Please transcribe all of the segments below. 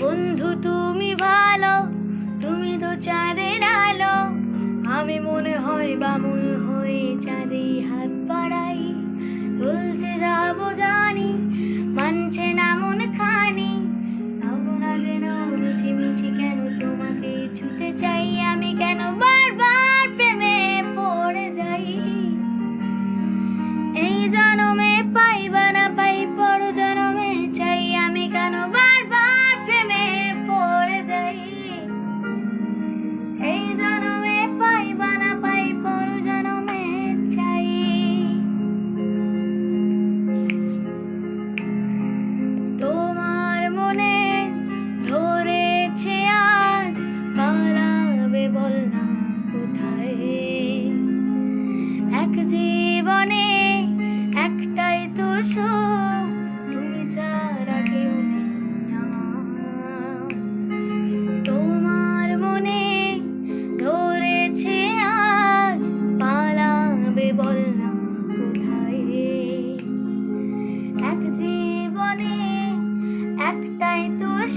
Und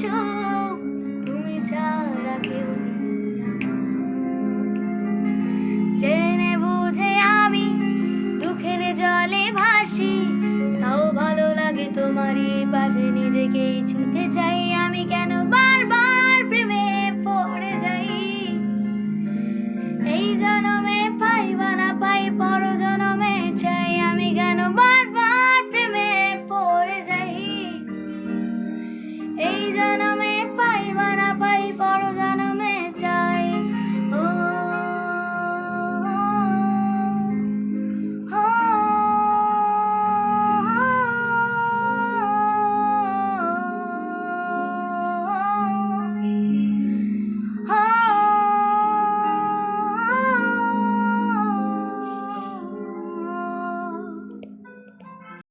আছো তুমি জেনে বুঝে আমি দুঃখের জলে ভাসি তাও ভালো লাগে তোমারই পাশে নিজেকেই